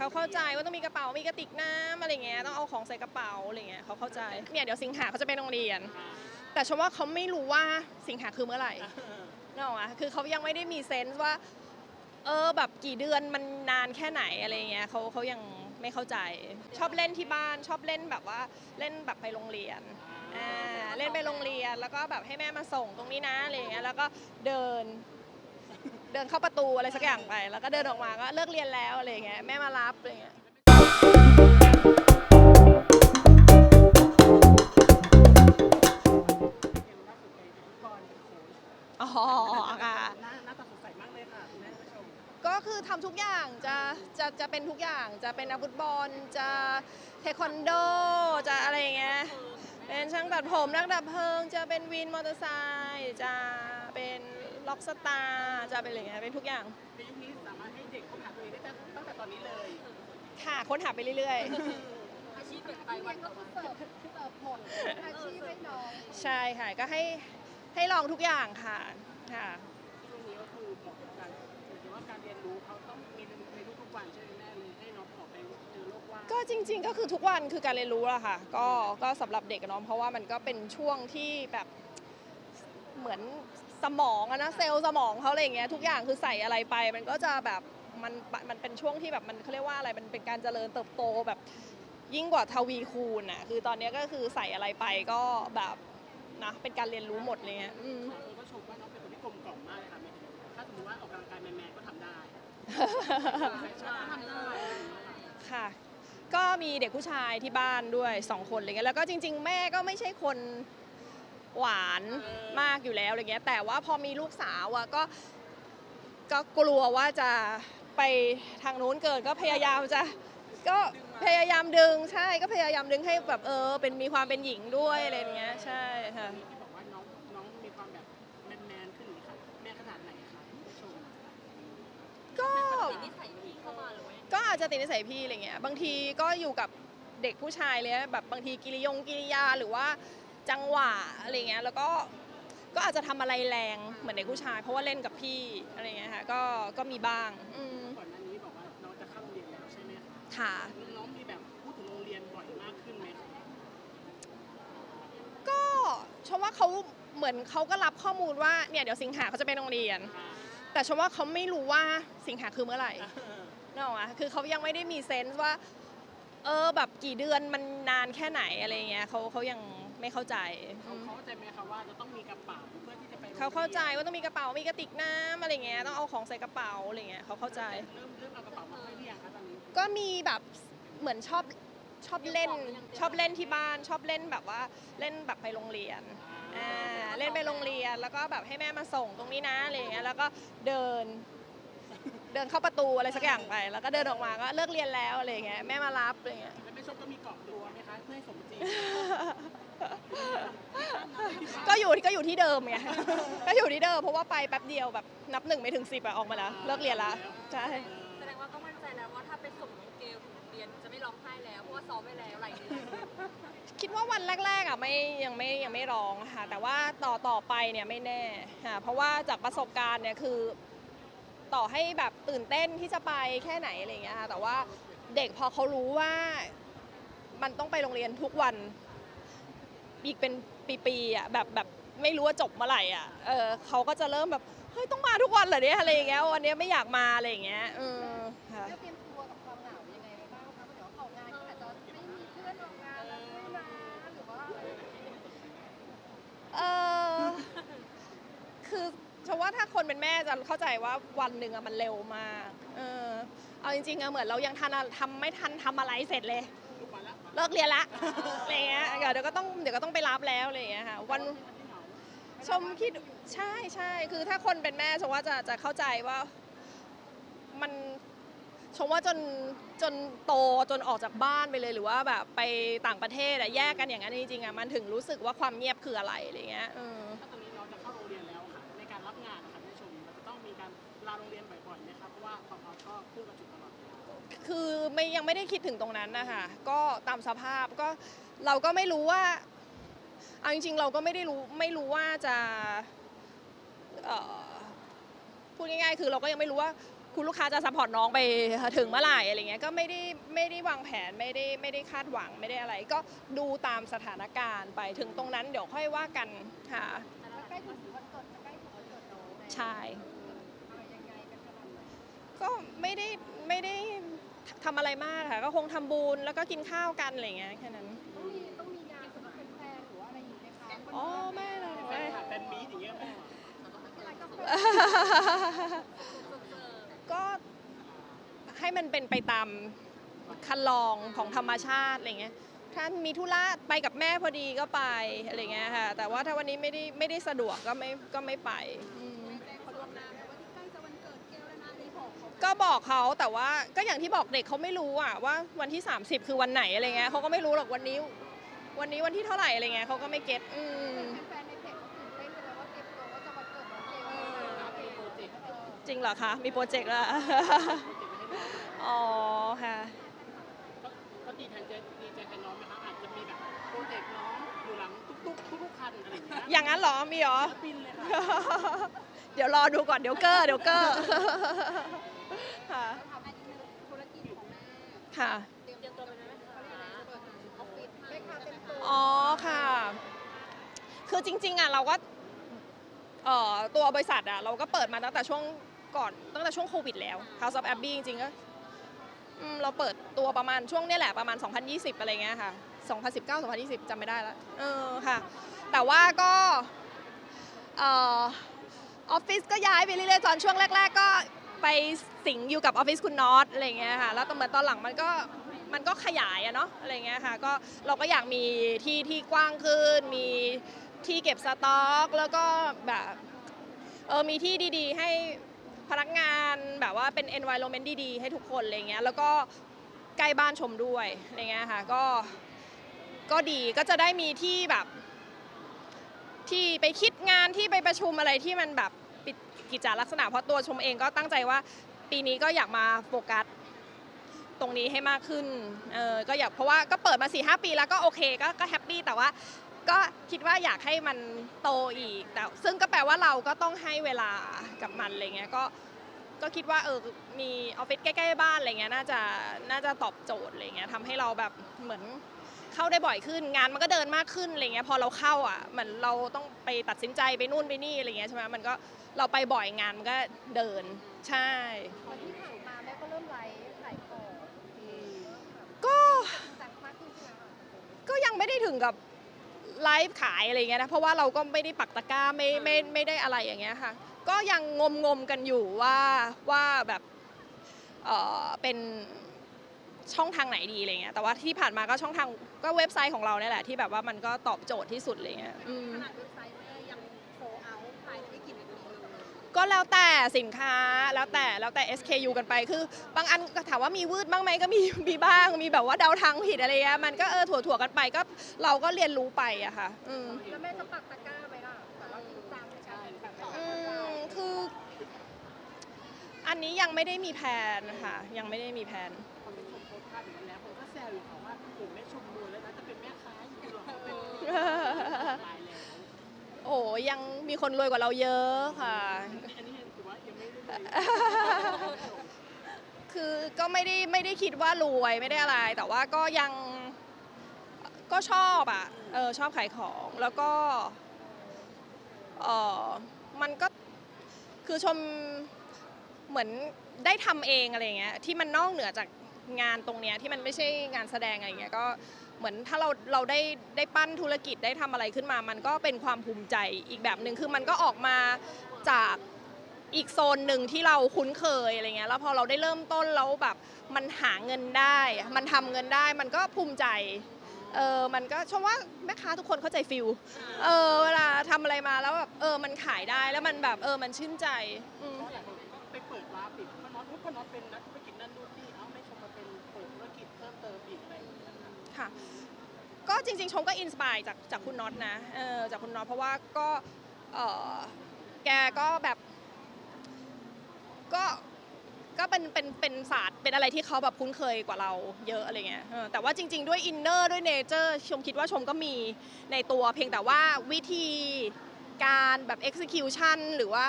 เขาเข้าใจว่าต้องมีกระเป๋ามีกระติกน้ำอะไรเงี้ยต้องเอาของใส่กระเป๋าอะไรเงี้ยเขาเข้าใจเนี่ยเดี๋ยวสิงหาเขาจะไปโรงเรียน แต่ชมว่าเขาไม่รู้ว่าสิงหาคือเมื่อไหร่นึกออกไหมคือเขายังไม่ได้มีเซนส์ว่า เออแบบกี่เดือนมันนานแค่ไหนอะไรเงี้ยเขาเขายังไม่เข้าใจ ชอบเล่นที่บ้านชอบเล่นแบบว่าเล่นแบบไปโรงเรียนอ่าเล่นไปโรงเรียนแล้วก็แบบให้แม่มาส่งตรงนี้นะอะไรเงี้ยแล้วก็เดิน เดินเข้าประตูอะไรสักอย่างไป แล้วก็เดินออกมาก็เลิกเรียนแล้วอะไรเงี้ยแม่มารับอะไรเงี้ย อ๋อค่ะ หน้าหน้าตาสดใสมากเลยค่ะคุณแม่ผู้ชมก็คือทำทุกอย่างจะจะจะเป็นทุกอย่างจะเป็นนักฟุตบอลจะเทควันโดจะอะไรอย่างเงี้ยเป็นช่างตัดผมนักดับเพลิง จะเป็นวินมอเตอร์ไซค์จะเป็น ล็อกสตาร์จะเป็นอะไรเงี้ยเป็นทุกอย่างในยุคนี้สามารถให้เด็กค้นหาตัวเองได้ตั้งแต่ตอนนี้เลย ค่ะค้นหาไปเรื่อย อาชีพเปลี่ยนไปวันต่อวันเสิร์ฟเสิร์ฟหมดอาชีพให้น้องๆ ใช่ค่ะก็ให้ให้ลองทุกอย่างค่ะค่ะ ช่วงนี้ก็คือเหมาะกับการถือว่าการเรียนรู้เขาต้องมีในทุกๆวันใช่ไหมแม่เลยให้น้องออกไปเจอโลกกว่างก็จริง ๆ ก็คือทุกวันคือการเรียนรู้อะค่ะ ก็ก็สำหรับเด็กอะเนาะเพราะว่ามันก็เป็นช่วงที่แบบเหมือน สมองอะนะเซลล์สมองเขาอะไรอย่างเงี้ยทุกอย่างคือใส่อะไรไป มันก็จะแบบมันมันเป็นช่วงที่แบบมันเขาเรียกว่าอะไรมันเป็นการเจริญเติบโตแบบยิ่งกว่าทวีคูณอะคือตอนเนี้ยก็คือใส่อะไรไปก็แบบนะเป็นการเรียนรู้หมดเลยเงี้ยอืมหลายคนก็ชมว่าน้องเป็นคนที่กลมกล่อมมากเลยค่ะแม่ถ้าสมมติว่าออกกำลังกายแมนๆก็ทำได้แฟชั่นทำได้อะไรอย่างเงี้ยค่ะค่ะ ก็มีเด็กผู้ชายที่บ้านด้วยสองคนอะไรเงี้ยแล้วก็จริง ๆ แม่ก็ไม่ใช่คน หวานมากอยู่แล้วอะไรเงี้ย แต่ว่าพอมีลูกสาวอะก็ก็กลัวว่าจะไปทางนู้นเกินก็พยายามจะก็พยายามดึงใช่ก็พยายามดึงให้แบบเออ เป็นมีความเป็นหญิงด้วยอะไรเงี้ยใช่ค่ะ ที่บอกว่าน้องน้องมีความแบบแมนๆขึ้นค่ะแม่ขนาดไหนคะผู้ชมก็ติดนิสัยพี่เข้ามาหรือไม่ก็อาจจะติดนิสัยพี่อะไรเงี้ยบางทีก็อยู่กับเด็กผู้ชายเลยแบบบางทีกิริยงกิริยาหรือว่า จังหวะอะไรเงี้ยแล้วก็ก็อาจจะทำอะไรแรงเหมือนเด็กผู้ชาย เพราะว่าเล่นกับพี่อะไรเงี้ยค่ะก็ก็มีบ้างอืมก่อนหน้านี้บอกว่าน้องจะเข้าโรงเรียนแล้วใช่ไหมคะค่ะ น้องมีแบบพูดถึงโรงเรียนบ่อยมากขึ้นไหมคะก็ชมว่าเขาเหมือนเขาก็รับข้อมูลว่าเนี่ยเดี๋ยวสิงหาเขาจะไปโรงเรียน แต่ชมว่าเขาไม่รู้ว่าสิงหาคือเมื่อไหร่นึกออกไหมคือเขายังไม่ได้มีเซนส์ว่า เออแบบกี่เดือนมันนานแค่ไหนอะไรเงี้ยเขาเขายัง ไม่เข้าใจ เขาอืมเข้าใจไหมคะว่าจะต้องมีกระเป๋าเพื่อที่จะไปโรงรียนเขาเข้าใจว่าต้องมีกระเป๋า มีกระติกน้ำอะไรเงี้ย ต้องเอาของใส่กระเป๋าอะไรเงี้ยเขาเข้าใจ เริ่มเริ่มเอากระเป๋ามาให้หรือยังคะตอนนี้ ก็มีแบบเหมือนชอบชอบเล่นชอบเล่นที่บ้านชอบเล่นแบบว่าเล่นแบบไปโรงเรียนอ่าเล่นไปโรงเรียนแล้วก็แบบให้แม่มาส่งตรงนี้นะอะไรเงี้ยแล้วก็เดิน เดินเข้าประตูอะไรสักอย่างไป แล้วก็เดินออกมาก็เลิกเรียนแล้วอะไรเงี้ยแม่มารับอะไรเงี้ยแล้วแม่ชมก็มีเกาะตัวไหมคะเพื่อให้สมจริง ก็อยู่ที่ก็อยู่ที่เดิมไง ก็อยู่ที่เดิมเพราะว่าไปแป๊บเดียวแบบนับหนึ่งไม่ถึงสิบอะออกมาแล้ว เลิกเรียนแล้วใช่ แสดงว่าก็มั่นใจแล้วว่าถ้าไปส่งน้องเกลถึงโรงเรียนจะไม่ร้องไห้แล้วเพราะว่าซ้อมไปแล้วหลายเดือนคิดว่าวันแรกๆอะไม่ยังไม่ยังไม่ร้องค่ะแต่ว่าต่อต่อไปเนี่ยไม่แน่ค่ะเพราะว่าจากประสบการณ์เนี่ยคือ ต่อให้แบบตื่นเต้นที่จะไปแค่ไหนอะไรอย่างเงี้ยค่ะแต่ว่าเด็กพอเขารู้ว่า มันต้องไปโรงเรียนทุกวัน อีกเป็นปีๆอะแบบแบบไม่รู้ว่าจบเมื่อไหร่อะเออเขาก็จะเริ่มแบบเฮ้ยต้องมาทุกวันเหรอเนี่ยอะไรอย่างเงี้ยวันนี้ไม่อยากมาอะไรอย่างเงี้ยเออค่ะแล้วเตรียมตัวกับความเหงายังไงไว้บ้างคะเพราะเดี๋ยวออกงานก็อาจจะไม่มีเพื่อนออกงานแล้วด้วยนะหรือว่าเออ คือเพราะว่าถ้าคนเป็นแม่จะเข้าใจว่าวันหนึ่งอะมันเร็วมาก เออ เอาจริงๆอะเหมือนเรายังทันอะทำไม่ทันทำอะไรเสร็จเลยลูกมาแล้ว เลิกเรียนละอะไรเงี้ยเดี๋ยวก็ต้องเดี๋ยวก็ต้องไปรับแล้วอะไรเงี้ยค่ะวันชมคิดใช่ใช่คือถ้าคนเป็นแม่ชมว่าจะจะเข้าใจว่ามันชมว่าจนจนโตจนออกจากบ้านไปเลยหรือว่าแบบไปต่างประเทศอะแยกกันอย่างนั้นจริงๆอะมันถึงรู้สึกว่าความเงียบคืออะไรอะไรเงี้ยถ้าตอนนี้น้องจะเข้าโรงเรียนแล้วค่ะในการรับงานนะคะผู้ชมจะต้องมีการลาโรงเรียนบ่อยๆไหมคะเพราะว่าความเราก็พุ่กระจุกตลอด คือไม่ยังไม่ได้คิดถึงตรงนั้นนะคะก็ตามสภาพก็เราก็ไม่รู้ว่าเอาจริงๆ เราก็ไม่ได้รู้ไม่รู้ว่าจะเอ่อพูดง่ายๆ คือเราก็ยังไม่รู้ว่าคุณลูกค้าจะซัพพอร์ตน้องไปถึงเมื่อไหร่อะไรเงี้ยก็ไม่ได้ไม่ได้วางแผนไม่ได้ไม่ได้คาดหวังไม่ได้อะไร ก็ดูตามสถานการณ์ไปถึงตรงนั้นเดี๋ยวค่อยว่ากันค่ะแล้วใกล้ถึงวันเกิดจะใกล้ถึงวันเกิดน้องแล้วใช่ ก็ไม่ได้ไม่ได้ทำอะไรมากค่ะ ก็คงทำบุญแล้วก็กินข้าวกันอะไรเงี้ยแค่นั้น ต้องมีต้องมีงานสำหรับแฟนๆหรือว่าอะไรอย่างเงี้ยไหมคะอ๋อไม่เลยแฟไม่นคลับแฟนมีตอย่างเงี้ยแม่อะไรก็ก็ให้มันเป็นไปตามคันลองของธรรมชาติอะไรเงี้ย ถ้ามีธุระไปกับแม่พอดีก็ไปอะไรเงี้ยค่ะ แต่ว่าถ้าวันนี้ไม่ได้ไม่ได้สะดวกก็ไม่ก็ไม่ไปอืม กเขาก็บอกเขาแต่ว่าก็อย่างที่บอกเด็กเขาไม่รู้อะว่าวันที่ 30 คือวันไหนอะไรเงี้ยเขาก็ไม่รู้หรอกวันนี้ วันนี้วันที่เท่าไหร่อะไรเงี้ยเขาก็ไม่เก็ตอืมแฟนๆในเพจเขาตื่นเต้นกันเลยว่าเตรียมตัวว่าจะวันเกิดน้องเกลแล้วนะมีโปรเจกต์เออจริงเหรอคะ มีโปรเจกต์แล้วอ๋อค่ะ ก็ดีแทนเจดีใจแทนน้องไหมครับอาจจะมีแบบโปรเจกต์น้องอยู่หลังตุ๊กๆทุกๆคันอะไรอย่างเงี้ยอย่างนั้นเหรอ มีเหรอบินเลยค่ะ เดี๋ยวรอดูก่อน เดี๋ยวเกอร์เดี๋ยวเกอร์ ค่ะทำธุรกิจของแม่ค่ะเตรียมตัวไปไหมเขาเรียกอะไรจะเปิดออฟฟิศแม่ค้าเต็มตัวอ๋อค่ะ คือจริง ๆอะเราก็เอ่อตัวบริษัทอะเราก็เปิดมาตั้งแต่ช่วงก่อนตั้งแต่ช่วงโควิดแล้ว House of Abbey จริงๆก็อเราเปิดตัวประมาณช่วงนี้แหละประมาณ 2020 อะไรเงี้ยค่ะ 2019 2020จำไม่ได้แล้วเออค่ะ แต่ว่าก็เอ่อออฟฟิศก็ย้ายไปเรื่อยๆตอนช่วงแรก ๆ ก็ ไปสิงอยู่กับออฟฟิศคุณน็อตอะไรเงี้ยค่ะแล้วตอนเหมือนตอนหลังมันก็มันก็ขยายอะเนาะอะไรเงี้ยค่ะก็เราก็อยากมีที่ที่กว้างขึ้น มีที่เก็บสต็อก แล้วก็แบบเออมีที่ดีๆ ให้พนักงานแบบว่าเป็น environment ดีๆ ให้ทุกคนอะไรเงี้ยแล้วก็ใกล้บ้านชมด้วยอะไรเงี้ยค่ะก็ก็ดีก็จะได้มีที่แบบ ที่ไปคิดงานที่ไปประชุมอะไรที่มันแบบ กิจจาลักษณะเพราะตัวชมเองก็ตั้งใจว่าปีนี้ก็อยากมาโฟกัสตรงนี้ให้มากขึ้นเออก็อยากเพราะว่าก็เปิดมา4ีหปีแล้วก็โอเคก็ก็แฮปปี้แต่ว่าก็คิดว่าอยากให้มันโตอีกแต่ซึ่งก็แปลว่าเราก็ต้องให้เวลากับมันอะไรเงี้ยก็ก็คิดว่าเออมีออฟฟิศใกล้ ๆ บ้านอะไรเงี้ยน่าจะน่าจะตอบโจทย์อะไรเงี้ยทำให้เราแบบเหมือน เข้าได้บ่อยขึ้น งานมันก็เดินมากขึ้นอะไรเงี้ยพอเราเข้าอะเหมือนเราต้องไปตัดสินใจไปนู่นไปนี่อะไรเงี้ยใช่ไหมมันก็เราไปบ่อยงานมันก็เดินใช่วันที่ผ่านมาแม่ก็เริ่มไลฟ์ขายของก็จัดมากขึ้นใช่ไหมคะก็ยังไม่ได้ถึงกับไลฟ์ขายอะไรเงี้ยนะเพราะว่าเราก็ไม่ได้ปักตะกร้าไม่ไม่ไม่ได้อะไรอย่างเงี้ยค่ะ ก็ยังงมงมๆกันอยู่ว่าว่าแบบเออเป็น ช่องทางไหนดีอะไรเงี้ยแต่ว่าที่ผ่านมาก็ช่องทางก็เว็บไซต์ของเราเนี่ยแหละที่แบบว่ามันก็ตอบโจทย์ที่สุดอะไรเงี้ยอืม ขนาดเว็บไซต์แม่ยังโฟเอาภายในไม่กี่นาทีเลย ก็แล้วแต่สินค้าแล้วแต่แล้วแต่ SKU กันไปคือบางอันก็ถามว่ามีวืดบ้างไหมก็มีมีบ้างมีแบบว่าเดาทางผิดอะไรเงี้ยมันก็เออถั่วๆกันไปก็เราก็เรียนรู้ไปอะค่ะอืม แล้วแม่จะปักตะกร้าไหมล่ะแต่ว่าจริงจังในการแบบอืมคืออันนี้ยังไม่ได้มีแผนค่ะยังไม่ได้มีแผน คนไปชมโพสต์ภาพอย่างนั้นแล้วคนก็แซวอยู่ค่ะว่าผมแม่ชมรวยแล้วนะจะเป็นแม่ค้าอยู่หรอเป็นตายแล้วโอ้ยังมีคนรวยกว่าเราเยอะค่ะ อันนี้ถือว่ายังไม่ได้เลยคือก็ไม่ได้ไม่ได้คิดว่ารวยไม่ได้อะไร แต่ว่าก็ยังก็ชอบอะเออชอบขายของแล้วก็เออมันก็คือชมเหมือนได้ทำเองอะไรเงี้ยที่มันนอกเหนือจาก งานตรงเนี้ยที่มันไม่ใช่งานแสดงอะไรเงี้ยก็เหมือนถ้าเราเราได้ได้ปั้นธุรกิจได้ทำอะไรขึ้นมา มันก็เป็นความภูมิใจอีกแบบหนึ่งคือมันก็ออกมาจากอีกโซนหนึ่งที่เราคุ้นเคยอะไรเงี้ยแล้วพอเราได้เริ่มต้นแล้วแบบมันหาเงินได้ มันทำเงินได้มันก็ภูมิใจเออมันก็ชมว่าแม่ค้าทุกคนเข้าใจฟิลเออเวลาทำอะไรมาแล้วแบบเออมันขายได้แล้วมันแบบเออมันชื่นใจอืม หลายคนก็ไปเปิดวาร์ปอีกพ่อน็อตพ่อน็อตเป็น ค่ะ ก็จริง ๆ ชมก็อินสปายจากจากคุณน็อตนะเออจากคุณน็อตเพราะว่าก็เออแกก็แบบก็ก็เป็นเป็นเป็นศาสตร์เป็นอะไรที่เขาแบบคุ้นเคยกว่าเราเยอะอะไรเงี้ยเออแต่ว่าจริง ๆ ด้วยอินเนอร์ด้วยเนเจอร์ชมคิดว่าชมก็มีในตัวเพียงแต่ว่าวิธีการแบบ execution หรือว่า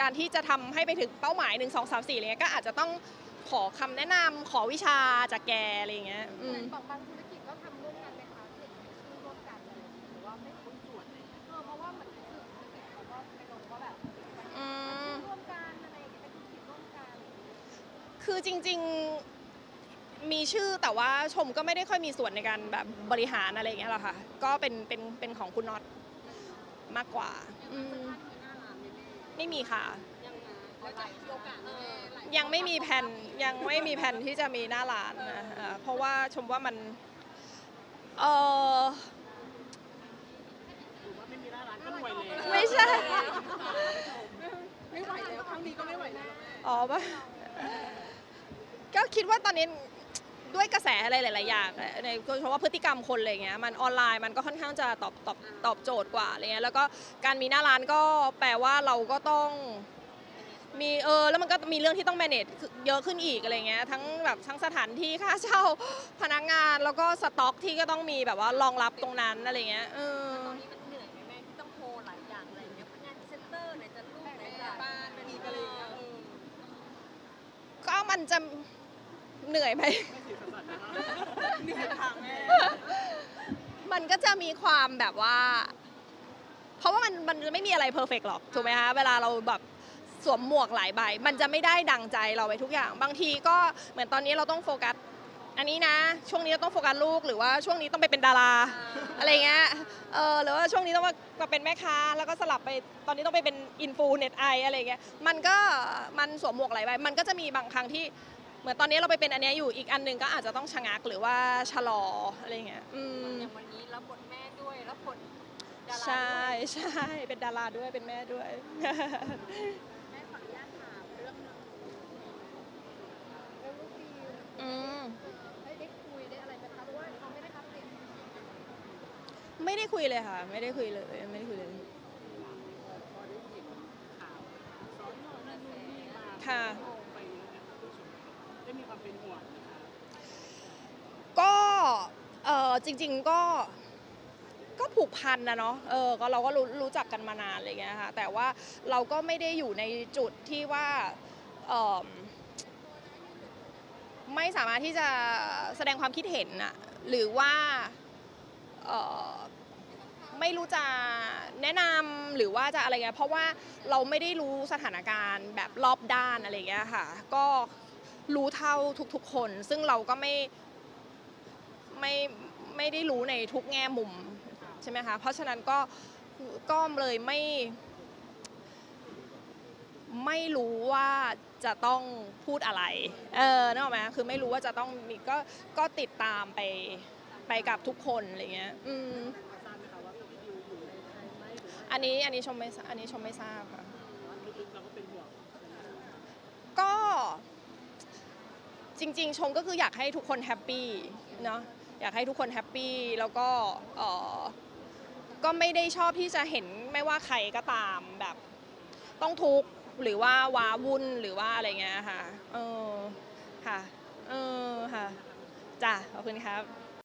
การที่จะทำให้ไปถึงเป้าหมาย 1 2 3 4อะไรเงี้ยก็อาจจะต้องขอคำแนะนำขอวิชาจากแกอะไรเงี้ยอืมบางธุร คือจริงๆมีชื่อแต่ว่าชมก็ไม่ได้ค่อยมีส่วนในการแบบบริหารอะไรอย่างเงี้ยหรอกค่ะ ก็เป็นเป็นเป็นของคุณน็อตมากกว่าอืมไม่มีค่ะแล้วจะมีโอกาสแม่หลายยังไม่มีแผนยังไม่มีแผนที่จะมีหน้าร้านนะอ่าเพราะว่าชมว่ามันเออหรือว่าไม่มีหน้าร้านก็รวยแล้วไม่ใช่ ไม่ไหวแล้วครั้งนี้ก็ไม่ไหวแล้ว อ๋อปะก็ คิดว่าตอนนี้ด้วยกระแสอะไรหลาย ๆ อย่างในโดยเฉพาะพฤติกรรมคนอะไรเงี้ยมันออนไลน์มันก็ค่อนข้างจะตอบตอบตอบโจทย์กว่าอะไรเงี้ยแล้วก็การมีหน้าร้านก็แปลว่าเราก็ต้องมีเออแล้วมันก็มีเรื่องที่ต้อง manage เยอะขึ้นอีกอะไรเงี้ยทั้งแบบทั้งสถานที่ค่าเช่าพนักงานแล้วก็สต็อกที่ก็ต้องมีแบบว่ารองรับตรงนั้นอะไรเงี้ยเออตอนนี้มันเหนื่อยไหมแม่ที่ต้องโฮหลายอย่างอะไรอย่างเงี้ยพนักงานพรีเซนเตอร์ไหนจะลูกไหนจะบ้านเป็นอะไรอย่างเงี้ยเออก็มันจะ เหนื่อยไหมไม่สีสันนะเหนื่อยทางแม่มันก็จะมีความแบบว่า เพราะว่ามันมันไม่มีอะไรเพอร์เฟกหรอก ถูกไหมคะเวลาเราแบบสวมหมวกหลายใบ มันจะไม่ได้ดังใจเราไปทุกอย่าง บางทีก็เหมือนตอนนี้เราต้องโฟกัส อันนี้นะ ช่วงนี้เราต้องโฟกัสลูกหรือว่าช่วงนี้ต้องไปเป็นดารา อะไรเงี้ย เออหรือว่าช่วงนี้ต้องมามาเป็นแม่ค้า แล้วก็สลับไป ตอนนี้ต้องไปเป็นอินฟูเน็ตไออะไรเงี้ย มันก็มันสวมหมวกหลายใบ มันก็จะมีบางครั้งที่ เหมือนตอนนี้เราไปเป็นอันเนี้ยอยู่อีกอันหนึ่งก็อาจจะต้องชะงักหรือว่าชะลออะไรเงี้ยอืมอย่างวันนี้รับบทแม่ด้วยรับบทดาราใช่ด้วยใช่เป็นดาราด้วยเป็นแม่ด้วย แม่ขออนุญาตถามเรื่องหนึงแล้วลูกดีอืมได้ได้คุยได้อะไรไหมคะเพราะว่าเขาไม่ได้อัปเดตไม่ได้คุยเลยค่ะ ไม่ได้คุยเลยไม่ได้คุยเลยค่ะมองไปเนี่ยได้มี ความเป็นห่วงนะคะก็เออจริง ๆก็ก็ผูกพันนะเนาะ เออ ก็เราก็รู้รู้จักกันมานานอะไรเงี้ยค่ะ แต่ว่าเราก็ไม่ได้อยู่ในจุดที่ว่าเอิ่มไม่สามารถที่จะแสดงความคิดเห็นอะหรือว่าเออไม่รู้จะแนะนำหรือว่าจะอะไรเงี้ยเพราะว่าเราไม่ได้รู้สถานการณ์แบบรอบด้านอะไรเงี้ยค่ะ ก็ รู้เท่าทุกๆคน ซึ่งเราก็ไม่ไม่ไม่ได้รู้ในทุกแง่มุมใช่ไหมคะ เพราะฉะนั้นก็ก็เลยไม่ไม่รู้ว่าจะต้องพูดอะไร เออนึกออกไหมคือไม่รู้ว่าจะต้องมีก็ก็ติดตามไปไปกับทุกคนอะไรเงี้ย อืมทราบไหมคะว่าพี่ดิวอยู่ในไทยไหมหรือว่าอันนี้อันนี้ชมไม่อันนี้ชมไม่ทราบค่ะก็ จริง ๆ ชมก็คืออยากให้ทุกคนแฮปปี้เนาะอยากให้ทุกคนแฮปปี้แล้วก็เออก็ไม่ได้ชอบที่จะเห็นไม่ว่าใครก็ตามแบบต้องทุกข์หรือว่าว้าวุ่นหรือว่าอะไรเงี้ยค่ะ เออค่ะ เออค่ะจ้ะขอบคุณครับ